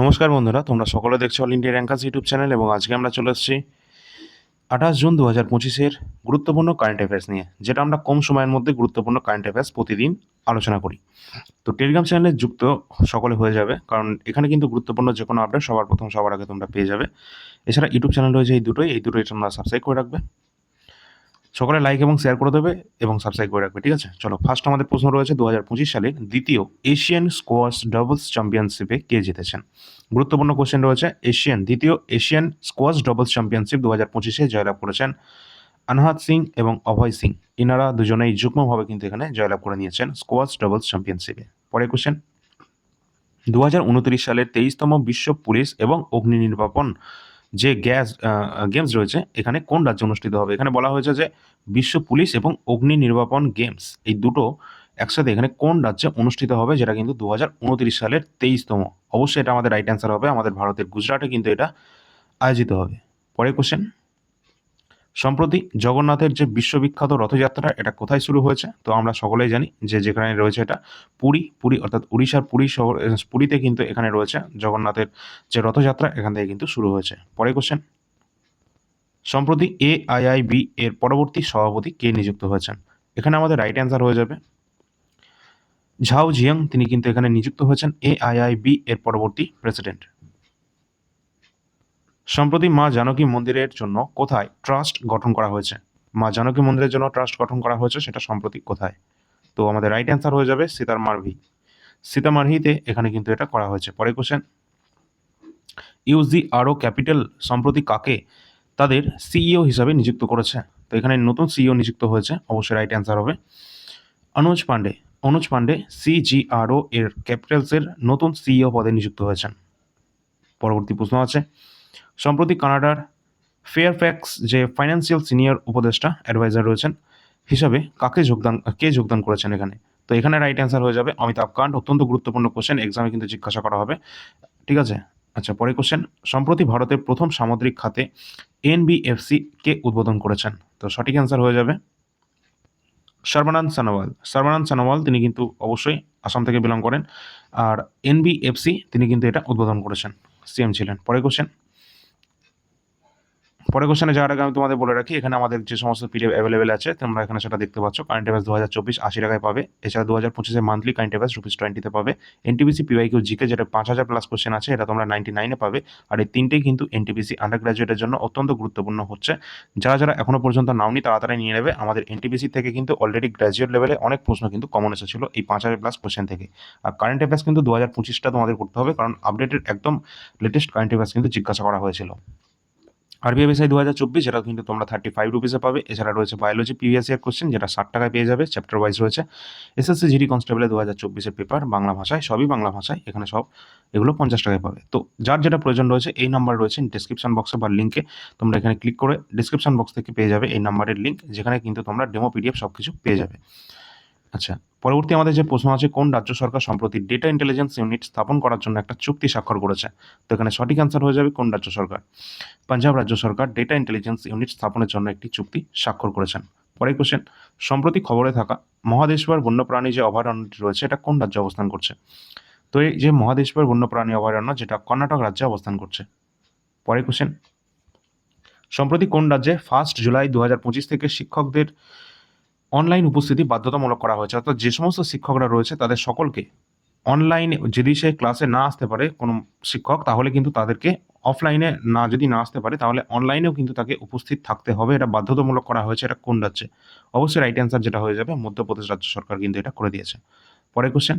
নমস্কার বন্ধুরা, তোমরা সকলে দেখছ all India rankers YouTube channel এবং আজকে আমরা চলে এসেছি আঠাশ জুন দু হাজার পঁচিশের গুরুত্বপূর্ণ কারেন্ট অ্যাফেয়ার্স নিয়ে, যেটা আমরা কম সময়ের মধ্যে গুরুত্বপূর্ণ কারেন্ট অ্যাফেয়ার্স প্রতিদিন আলোচনা করি। তো টেলিগ্রাম চ্যানেলে যুক্ত সকলে হয়ে যাবে, কারণ এখানে কিন্তু গুরুত্বপূর্ণ যে কোনো আপডেট সবার প্রথম সবার আগে তোমরা পেয়ে যাবে। এছাড়া ইউটিউব চ্যানেল রয়েছে এই দুটোই এই দুটোই তোমরা সাবস্ক্রাইব করে রাখবে। সকলে লাইক এবং শেয়ার করে দেবে এবং সাবস্ক্রাইব করে রাখবে, ঠিক আছে? চলো ফার্স্ট আমাদের প্রশ্ন রয়েছে দু সালের দ্বিতীয় এশিয়ান স্কোয়াশ ডাবলস চ্যাম্পিয়নশিপে কে জিতেছেন? গুরুত্বপূর্ণ কোশ্চেন রয়েছে এশিয়ান দ্বিতীয় এশিয়ান স্কোয়াশ ডাবলস চ্যাম্পিয়নশিপ দু হাজার পঁচিশে জয়লাভ করেছেন আনহাত সিং এবং অভয় সিং ইনারা দুজনেই যুগ্মভাবে কিন্তু এখানে জয়লাভ করে নিয়েছেন স্কোয়াশ ডাবলস চ্যাম্পিয়নশিপে পরে কোশ্চেন দু হাজার উনত্রিশ সালের তেইশতম বিশ্ব পুলিশ এবং অগ্নি নির্বাপন যে গ্যাস গেমস রয়েছে, এখানে কোন রাজ্যে অনুষ্ঠিত হবে? এখানে বলা হয়েছে যে বিশ্ব পুলিশ এবং অগ্নি নির্বাপন গেমস, এই দুটো একসাথে এখানে কোন রাজ্যে অনুষ্ঠিত হবে, যেটা কিন্তু দু সালের তেইশতম? অবশ্যই এটা আমাদের রাইট অ্যান্সার হবে, আমাদের ভারতের গুজরাটে কিন্তু এটা আয়োজিত হবে। পরে কোশ্চেন সম্প্রতি জগন্নাথের যে বিশ্ববিখ্যাত রথযাত্রা, এটা কোথায় শুরু হয়েছে? তো আমরা সকলেই জানি যে যেখানে রয়েছে এটা পুরী। পুরী অর্থাৎ উড়িষ্যার পুরী শহর পুরীতে কিন্তু এখানে রয়েছে জগন্নাথের যে রথযাত্রা, এখান থেকে কিন্তু শুরু হয়েছে। পরে কোশ্চেন সম্প্রতি এআইআইবি এর পরবর্তী সভাপতি কে নিযুক্ত হয়েছেন? এখানে আমাদের রাইট অ্যান্সার হয়ে যাবে। ঝাও জিয়াং তিনি কিন্তু এখানে নিযুক্ত হয়েছেন। এআইআইবি এর পরবর্তী প্রেসিডেন্ট সম্প্রতি মা জানকী মন্দিরের জন্য কোথায় ট্রাস্ট গঠন করা হয়েছে? মা জানকী মন্দিরের জন্য ট্রাস্ট গঠন করা হয়েছে, সেটা সম্প্রতি কোথায়? তো আমাদের রাইট অ্যান্সার হয়ে যাবে সীতার মার্ভি সীতামার্হিতে এখানে কিন্তু এটা করা হয়েছে। পরে কোশ্চেন ইউজি আরও ক্যাপিটাল সম্প্রতি কাকে তাদের সিইও হিসাবে নিযুক্ত করেছে? তো এখানে নতুন সিইও নিযুক্ত হয়েছে, অবশ্যই রাইট অ্যান্সার হবে। অনুজ পান্ডে অনুজ পান্ডে সিজিআরও এর ক্যাপিটালসের নতুন সিইও পদে নিযুক্ত হয়েছেন। পরবর্তী প্রশ্ন আছে সম্প্রতি কানাডার ফেয়ারফ্যাক্স যে ফাইন্যান্সিয়াল সিনিয়র উপদেষ্টা অ্যাডভাইজার রয়েছেন, হিসাবে কাকে যোগদান, কে যোগদান করেছেন এখানে? তো এখানে রাইট অ্যান্সার হয়ে যাবে। অমিতাভ কান্ট অত্যন্ত গুরুত্বপূর্ণ কোশ্চেন এক্সামে কিন্তু জিজ্ঞাসা করা হবে। ঠিক আছে? আচ্ছা পরে কোশ্চেন সম্প্রতি ভারতের প্রথম সামুদ্রিক খাতে এনবিএফসি কে উদ্বোধন করেছেন? তো সঠিক অ্যান্সার হয়ে যাবে সর্বানন্দ সানোয়াল। সর্বানন্দ সানোয়াল, তিনি কিন্তু অবশ্যই আসাম থেকে বিলং করেন। আর এনবিএফসি তিনি কিন্তু এটা উদ্বোধন করেছেন। সিএম ছিলেন। পরে কোশ্চেন পরে কোশ্চেনে যাওয়ার আগে আমি তোমাদের বলে রাখি, এখানে আমাদের যে সমস্ত পিডিএফ অ্যাভেলেবেল আছে, তোমরা এখানে সেটা দেখতে পাচ্ছ। কারেন্ট অ্যাফেয়ার্স দু হাজার চব্বিশ আশি টাকায় পাবে। এছাড়া দু হাজার পঁচিশে মান্থলি কারেন্ট অ্যাফেয়ার্স রুপিস টোয়েন্টিতে পাবে। এনটিপিসি পিওয়াই কিউ জিকে যেটা পাঁচ হাজার প্লাস কোশ্চেন আছে, এটা তোমরা নাইনটি নাইনে পাবে। আর এই তিনটেই কিন্তু এনটিপিসি আন্ডার গ্রাজুয়েটের জন্য অত্যন্ত গুরুত্বপূর্ণ হচ্ছে। যারা যারা এখনও পর্যন্ত নাওনি, তাড়াতাড়ি নিয়ে নেবে। আমাদের এনটিপিসি থেকে কিন্তু অলরেডি গ্র্যাজুয়েট লেভেলে অনেক প্রশ্ন কিন্তু কমন এসেছিল এই পাঁচ হাজার প্লাস কোশ্চেন থেকে। আর কারেন্ট অ্যাফেয়ার্স কিন্তু দু হাজার পঁচিশটা তোমাদের করতে হবে, কারণ আপডেটেড একদম লেটেস্ট কারেন্ট অ্যাফেয়ার্স কিন্তু জিজ্ঞাসা করা হয়েছিল। আরবিআই বিসাই দু হাজার চব্বিশ যেটা কিন্তু তোমরা থার্টি ফাইভ রুপিসে পাবে। এছাড়া রয়েছে বায়োলজি প্রিভিয়াস ইয়ার কোশ্চেন যেটা ষাট টাকায় পেয়ে যাবে চ্যাপ্টার ওয়াইজ রয়েছে। এসএসসি জিডি কনস্টেবলে দু হাজার চব্বিশের পেপার বাংলা ভাষায়, সবই বাংলা ভাষায়, এখানে সব এগুলো পঞ্চাশ টাকায় পাবে। তো যার যেটা প্রয়োজন রয়েছে, এই নাম্বার রয়েছে ডিসক্রিপশন বক্সে বা লিঙ্কে তোমরা এখানে ক্লিক করে ডিসক্রিপশন বক্স থেকে পেয়ে যাবে এই নাম্বারের লিঙ্ক যেখানে কিন্তু তোমরা ডেমো পিডিএফ সব কিছু পেয়ে যাবে। আচ্ছা পরবর্তী আমাদের যে প্রশ্ন আছে, কোন রাজ্য সরকার সম্প্রতি ডেটা ইন্টেলিজেন্স ইউনিট স্থাপন করার জন্য একটা চুক্তি স্বাক্ষর করেছে? তো এখানে সঠিক অ্যান্সার হয়ে যাবে কোন রাজ্য সরকার? পাঞ্জাব রাজ্য সরকার ডেটা ইন্টেলিজেন্স ইউনিট স্থাপনের জন্য একটি চুক্তি স্বাক্ষর করেছেন। পরের কোশ্চেন সম্প্রতি খবরে থাকা মহাদেশ্বর বন্যপ্রাণী যে অভয়ারণ্যটি রয়েছে, এটা কোন রাজ্যে অবস্থান করছে? তো এই যে মহাদেশ্বর বন্যপ্রাণী অভয়ারণ্য, যেটা কর্ণাটক রাজ্যে অবস্থান করছে। পরের কোশ্চেন সম্প্রতি কোন রাজ্যে ফার্স্ট জুলাই দু হাজার পঁচিশ থেকে শিক্ষকদের অনলাইন উপস্থিতি বাধ্যতামূলক করা হয়েছে। অর্থাৎ যে সমস্ত শিক্ষকরা রয়েছে, তাদের সকলকে অনলাইনে যদি সে ক্লাসে না আসতে পারে কোনো শিক্ষক, তাহলে কিন্তু তাদেরকে অফলাইনে না যদি না আসতে পারে, তাহলে অনলাইনেও কিন্তু তাকে উপস্থিত থাকতে হবে। এটা বাধ্যতামূলক করা হয়েছে, এটা কোন রাজ্যে? অবশ্যই রাইট অ্যান্সার যেটা হয়ে যাবে, মধ্যপ্রদেশ রাজ্য সরকার কিন্তু এটা করে দিয়েছে। পরে কোশ্চেন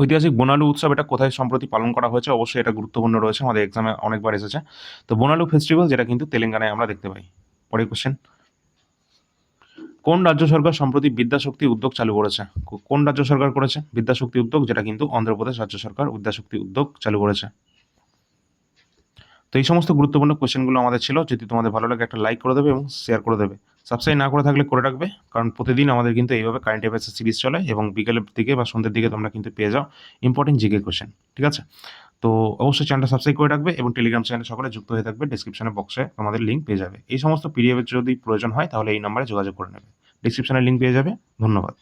ঐতিহাসিক বোনালু উৎসব এটা কোথায় সম্প্রতি পালন করা হয়েছে? অবশ্যই এটা গুরুত্বপূর্ণ রয়েছে, আমাদের এক্সামে অনেকবার এসেছে। তো বোনালু ফেস্টিভ্যাল যেটা কিন্তু তেলেঙ্গানায় আমরা দেখতে পাই। পরে কোশ্চেন কোন রাজ্য সরকার সম্প্রতি বিদ্যাশক্তি উদ্যোগ চালু করেছে? কোন রাজ্য সরকার করেছে? বিদ্যাশক্তি উদ্যোগ, যেটা কিন্তু অন্ধ্রপ্রদেশ রাজ্য সরকার বিদ্যাশক্তি উদ্যোগ চালু করেছে। তো এই সমস্ত গুরুত্বপূর্ণ কোশ্চেনগুলো আমাদের ছিল। যদি তোমাদের ভালো লাগে, একটা লাইক করে দেবে এবং শেয়ার করে দেবে। সাবস্ক্রাইব না করে থাকলে করে রাখবে, কারণ প্রতিদিন আমাদের কিন্তু এইভাবে কারেন্ট অ্যাফেয়ার্সের সিরিজ চলে এবং বিকেলের দিকে বা সন্ধ্যের দিকে তোমরা কিন্তু পেয়ে যাও ইম্পর্টেন্ট জিকে কোশ্চেন ঠিক আছে? তো অবশ্যই চ্যানেলটা সাবস্ক্রাইব করে রাখবে এবং টেলিগ্রাম চ্যানেলে সকলে যুক্ত হয়ে থাকবে ডিসক্রিপশনে বক্সে তোমাদের লিঙ্ক পেয়ে যাবে। এই সমস্ত পিডিএফের যদি প্রয়োজন হয়, তাহলে এই নাম্বারে যোগাযোগ করে নেবে। ডিসক্রিপশনে লিঙ্ক পেয়ে যাবে। ধন্যবাদ।